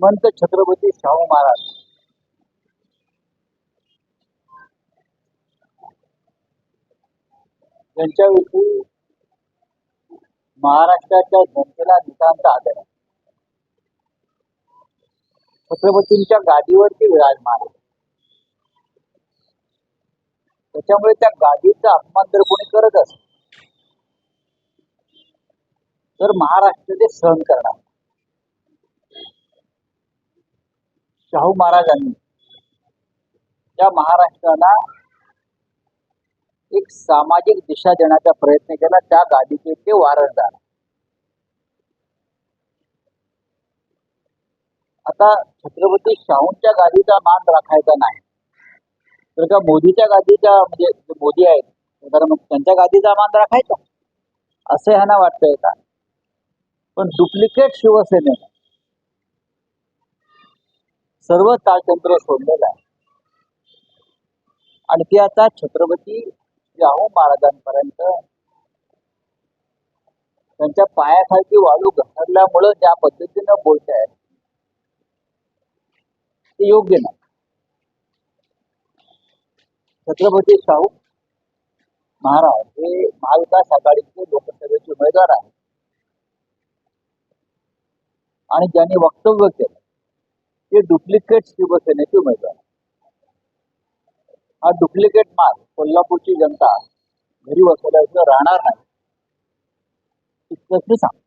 श्रीमंत छत्रपती शाहू महाराज. यांच्याविषयी महाराष्ट्राच्या जनतेला नितांत आदर आहे. छत्रपतींच्या गादीवरती विराजमान त्याच्यामुळे त्या गादीचा अपमान जर कोणी करत असेल तर महाराष्ट्र ते सहन करणार. शाहू महाराजांनी. त्या महाराष्ट्राला एक सामाजिक दिशा देण्याचा प्रयत्न केला. त्या गादीचे ते वारसदार आता छत्रपती शाहूंच्या गादीचा मान राखायचा नाही. तर का मोदीच्या गादीच्या म्हणजे मोदी आहेत प्रधानमंत्री त्यांच्या गादीचा मान राखायचा? असं ह्यांना वाटतंय का? पण डुप्लिकेट शिवसेनेने सर्व ताळतंत्र सोडलेलं आहे. आणि ते आता छत्रपती शाहू महाराजांपर्यंत त्यांच्या पायाखालची वाळू घसरल्यामुळं ज्या पद्धतीनं बोलत आहेत ते योग्य नाही. छत्रपती शाहू महाराज हे महाविकास आघाडीचे लोकसभेचे उमेदवार आहेत. आणि ज्यांनी वक्तव्य केलं ते डुप्लिकेट शिवसेनेचे उमेदवार हा डुप्लिकेट माल कोल्हापूरची जनता घरी बसवल्याशिवाय राहणार नाही. इतकंच मी सांग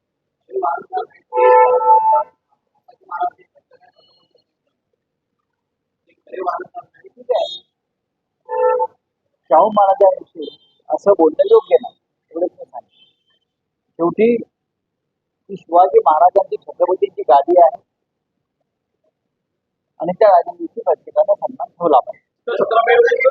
शाहू महाराजांविषयी असं बोलणं योग्य नाही एवढंच मी सांगितलं शेवटी ती शिवाजी महाराजांची छत्रपतींची गादी आहे. आणि त्या गादीविषयी प्रत्येकाने सन्मान ठेवला पाहिजे